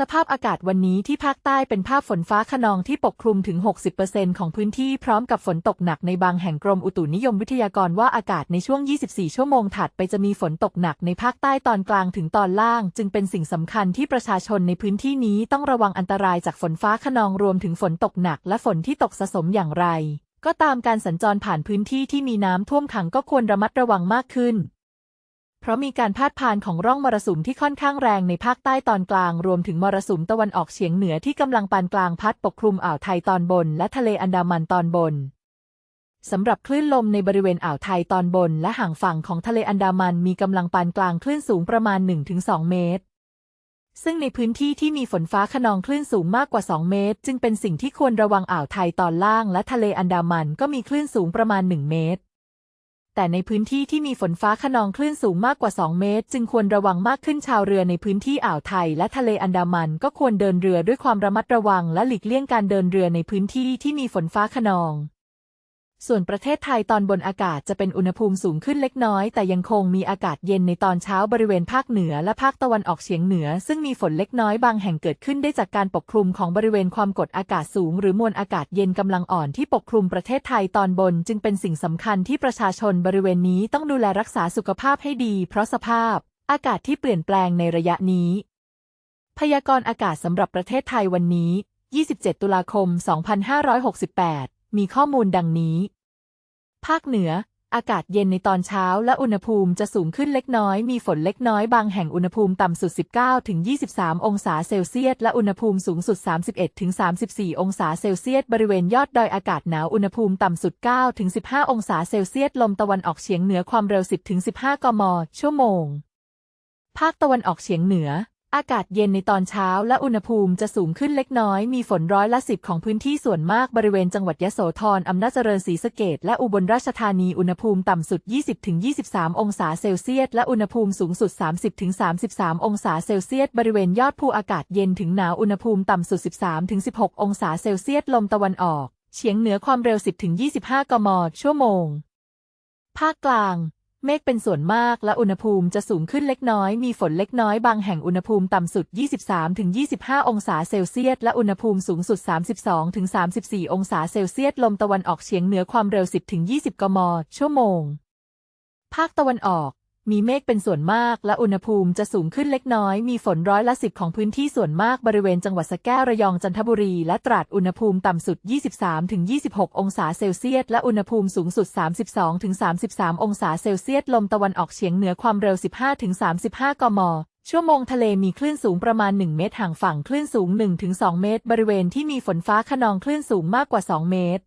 สภาพอากาศวันนี้ที่ภาคใต้เป็นภาพฝนฟ้าขนองที่ปกคลุมถึง 60%ของพื้นที่พร้อมกับฝนตกหนักในบางแห่งกรมอุตุนิยมวิทยากรว่าอากาศในช่วง 24 ชั่วโมงถัดไปจะมีฝนตกหนักในภาคใต้ตอนกลางถึงตอนล่าง จึงเป็นสิ่งสำคัญที่ประชาชนในพื้นที่นี้ต้องระวังอันตรายจากฝนฟ้าขนองรวมถึงฝนตกหนักและฝนที่ตกสะสมอย่างไร ก็ตามการสัญจรผ่านพื้นที่ที่มีน้ำท่วมขังก็ควรระมัดระวังมากขึ้น เพราะมีการพาดผ่านของร่องมรสุมที่ค่อนข้างแรงในภาคใต้ตอนกลาง รวมถึงมรสุมตะวันออกเฉียงเหนือที่กำลังปานกลางพัดปกคลุมอ่าวไทยตอนบน และทะเลอันดามันตอนบนสำหรับคลื่นลมในบริเวณอ่าวไทยตอนบน และห่างฝั่งของทะเลอันดามันมีกำลังปานกลางคลื่นสูงประมาณ 1-2 เมตร ซึ่งในพื้นที่ที่มีฝนฟ้าขนองคลื่นสูงมากกว่า 2 เมตร จึงเป็นสิ่งที่ควรระวังอ่าวไทยตอนล่าง และทะเลอันดามันก็มีคลื่นสูงประมาณ 1 เมตร แต่ในพื้นที่ที่มีฝนฟ้าขนองคลื่นสูงมากกว่า 2 เมตร จึงควรระวังมากขึ้นชาวเรือในพื้นที่อ่าวไทย และทะเลอันดามันก็ควรเดินเรือด้วยความระมัดระวังและหลีกเลี่ยงการเดินเรือในพื้นที่ที่มีฝนฟ้าขนอง ส่วนประเทศไทยตอนบนอากาศจะเป็นอุณหภูมิสูงขึ้นเล็กน้อย แต่ยังคงมีอากาศเย็นในตอนเช้าบริเวณภาคเหนือและภาคตะวันออกเฉียงเหนือ ซึ่งมีฝนเล็กน้อยบางแห่งเกิดขึ้นได้จากการปกคลุมของบริเวณความกดอากาศสูง หรือมวลอากาศเย็นกำลังอ่อนที่ปกคลุมประเทศไทยตอนบน จึงเป็นสิ่งสำคัญที่ประชาชนบริเวณนี้ต้องดูแลรักษาสุขภาพให้ดี เพราะสภาพ อากาศที่เปลี่ยนแปลงในระยะนี้ พยากรณ์อากาศสำหรับประเทศไทยวันนี้ 27 ตุลาคม 2568 มีข้อมูลดังนี้ ภาคเหนือ อากาศเย็นในตอนเช้าและอุณหภูมิจะสูงขึ้นเล็กน้อย มีฝนเล็กน้อยบางแห่งอุณหภูมิต่ำสุด 19ถึง23 องศาเซลเซียส และอุณหภูมิสูงสุด 31ถึง34 องศาเซลเซียส บริเวณยอดดอยอากาศหนาวอุณหภูมิต่ำสุด9ถึง15 องศาเซลเซียส ลมตะวันออกเฉียงเหนือความเร็ว 10ถึง15 กม ชั่วโมง ภาคตะวันออกเฉียงเหนือ อากาศเย็นในตอนเช้าและอุณหภูมิจะสูงขึ้นเล็กน้อย มีฝนร้อยละสิบของพื้นที่ส่วนมากบริเวณจังหวัดยะโสธรอำนาจเจริญศรีสะเกษและอุบลราชธานีอุณหภูมิต่ำสุด 20-23 องศาเซลเซียส และอุณหภูมิสูงสุด 30-33 องศาเซลเซียส บริเวณยอดภูอากาศเย็นถึงหนาวอุณหภูมิต่ำสุด 13-16 องศาเซลเซียส ลมตะวันออก เฉียงเหนือความเร็ว 10-25 กม ชั่วโมง ภาคกลาง เมฆเป็นส่วนมากและอุณหภูมิจะสูงขึ้นเล็กน้อย มีฝนเล็กน้อยบางแห่งอุณหภูมิต่ำสุด 23-25 องศาเซลเซียส และอุณหภูมิสูงสุด 32-34 องศาเซลเซียส ลมตะวันออกเฉียงเหนือความเร็ว 10-20 กม ชั่วโมง ภาคตะวันออก มีเมฆเป็นส่วนมาก และอุณหภูมิจะสูงขึ้นเล็กน้อย มีฝนร้อยละสิบของพื้นที่ส่วนมากบริเวณจังหวัดสแก้วระยองจันทบุรี และตราดอุณหภูมิต่ำสุด 23-26 องศาเซลเซียส และอุณหภูมิสูงสุด 32-33 องศาเซลเซียส ลมตะวันออกเฉียงเหนือความเร็ว 15-35 กมชั่วโมงทะเลมีคลื่นสูงประมาณ 1 เมตรห่างฝั่งคลื่นสูง 1-2 เมตร บริเวณที่มีฝนฟ้าขนองคลื่นสูงมากกว่า 2 เมตร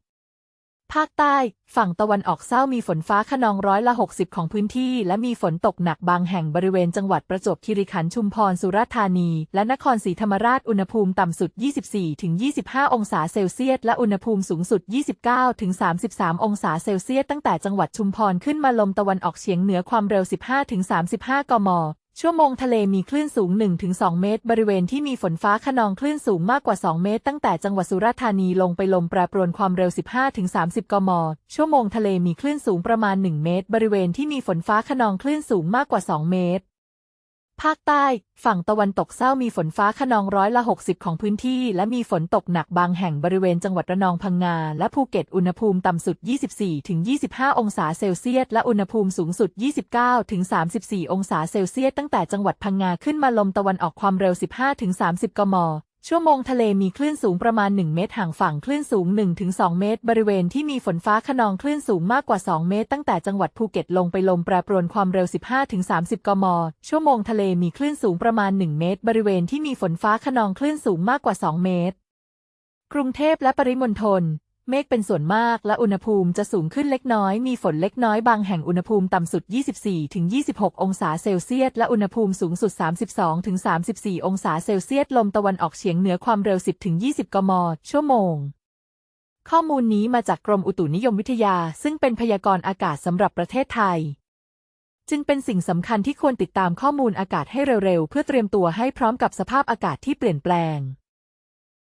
ภาคใต้ ฝั่งตะวันออกเศร้ามีฝนฟ้าขนองร้อยละ 60 ของพื้นที่ และมีฝนตกหนักบางแห่งบริเวณจังหวัดประจวบคีรีขันธ์ชุมพรสุราษฎร์ธานี และนครศรีธรรมราชอุณหภูมิต่ำสุด 24-25 องศาเซลเซียส และอุณหภูมิสูงสุด 29-33 องศาเซลเซียส ตั้งแต่จังหวัดชุมพรขึ้นมาลมตะวันออกเฉียงเหนือความเร็ว 15-35 กม ชั่วโมงทะเลมีคลื่นสูง 1-2 เมตร บริเวณที่มีฝนฟ้าขนองคลื่นสูงมากกว่า 2 เมตร ตั้งแต่จังหวัดสุราษฎร์ธานีลงไปลมแปรปรวนความเร็ว 15-30 กม ชั่วโมงทะเลมีคลื่นสูงประมาณ 1 เมตร บริเวณที่มีฝนฟ้าขนองคลื่นสูงมากกว่า 2 เมตร ภาคใต้ ฝั่งตะวันตกเศร้ามีฝนฟ้าขนองร้อยละ 60 ของพื้นที่ และมีฝนตกหนักบางแห่งบริเวณจังหวัดระนองพังงา และภูเก็ตอุณหภูมิต่ำสุด 24-25 องศาเซลเซียส และอุณหภูมิสูงสุด 29-34 องศาเซลเซียส ตั้งแต่จังหวัดพังงาขึ้นมาลมตะวันออกความเร็ว 15-30 กม ชั่วโมงทะเลมีคลื่นสูงประมาณ 1 เมตรห่างฝั่งคลื่นสูง 1-2 เมตร บริเวณที่มีฝนฟ้าขนองคลื่นสูงมากกว่า 2 เมตร ตั้งแต่จังหวัดภูเก็ตลงไปลมแปรปรวนความเร็ว 15-30 กม ชั่วโมงทะเลมีคลื่นสูงประมาณ 1 เมตร บริเวณที่มีฝนฟ้าขนองคลื่นสูงมากกว่า 2 เมตร กรุงเทพและปริมณฑล เมฆเป็นส่วนมากและอุณหภูมิจะสูงขึ้นเล็กน้อย มีฝนเล็กน้อยบางแห่งอุณหภูมิต่ำสุด 24-26 องศาเซลเซียส และอุณหภูมิสูงสุด 32-34 องศาเซลเซียส ลมตะวันออกเฉียงเหนือความเร็ว 10-20 กม ชั่วโมง ข้อมูลนี้มาจากกรมอุตุนิยมวิทยา ซึ่งเป็นพยากรณ์อากาศสำหรับประเทศไทย จึงเป็นสิ่งสำคัญที่ควรติดตามข้อมูลอากาศให้เร็วๆ เพื่อเตรียมตัวให้พร้อมกับสภาพอากาศที่เปลี่ยนแปลง